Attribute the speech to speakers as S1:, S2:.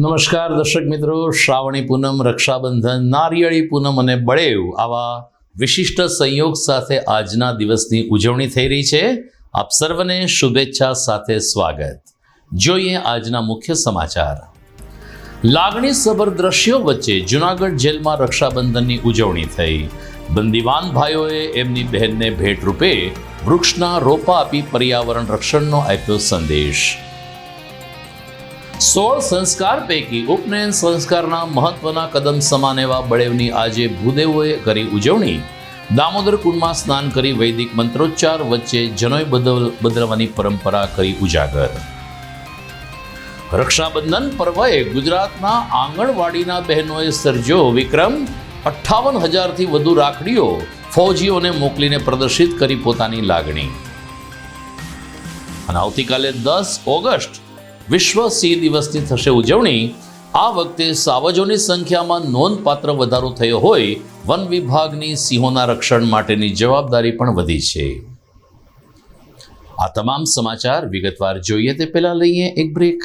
S1: નમસ્કાર દર્શક મિત્રો, શ્રાવણી પૂનમ, રક્ષાબંધન, નારિયેળી પૂનમ અને બળેવ આવા વિશિષ્ટ સંયોગ સાથે આજના દિવસની ઉજવણી થઈ રહી છે. આપ સર્વને શુભેચ્છા સાથે સ્વાગત. જોઈએ આજના મુખ્ય સમાચાર. લાગણી સભર દ્રશ્યો વચ્ચે જૂનાગઢ જેલમાં રક્ષાબંધનની ઉજવણી થઈ. બંદીવાન ભાઈઓએ એમની બહેનને ભેટ રૂપે વૃક્ષના રોપા આપી પર્યાવરણ રક્ષણનો આપ્યો સંદેશ. સોળ સંસ્કાર પૈકી ઉપનયન સંસ્કારના મહત્વના કદમ સમાન એવા બળેવની આજે ભૂદેવોએ કરી ઉજવણી. દામોદર કુંડમાં સ્નાન કરી વૈદિક મંત્રોચ્ચાર વચ્ચે જનોય બદલ બદલવાની પરંપરા કરી ઉજાગર. રક્ષાબંધન પર્વએ ગુજરાતના આંગણવાડીના બહેનોએ સર્જ્યો વિક્રમ. અઠ્ઠાવન હજારથી વધુ રાખડીઓ ફૌજીઓને મોકલીને પ્રદર્શિત કરી પોતાની લાગણી. અને આવતીકાલે દસ ઓગસ્ટ વિશ્વ સિંહ દિવસની થશે ઉજવણી. આ વખતે સાવજોની સંખ્યામાં નોંધપાત્ર વધારો થયો હોય. વન વિભાગની સિંહોના રક્ષણ માટેની જવાબદારી પણ વધી છે. આ તમામ સમાચાર વિગતવાર જોઈએ તે પહેલાં લઈએ એક બ્રેક.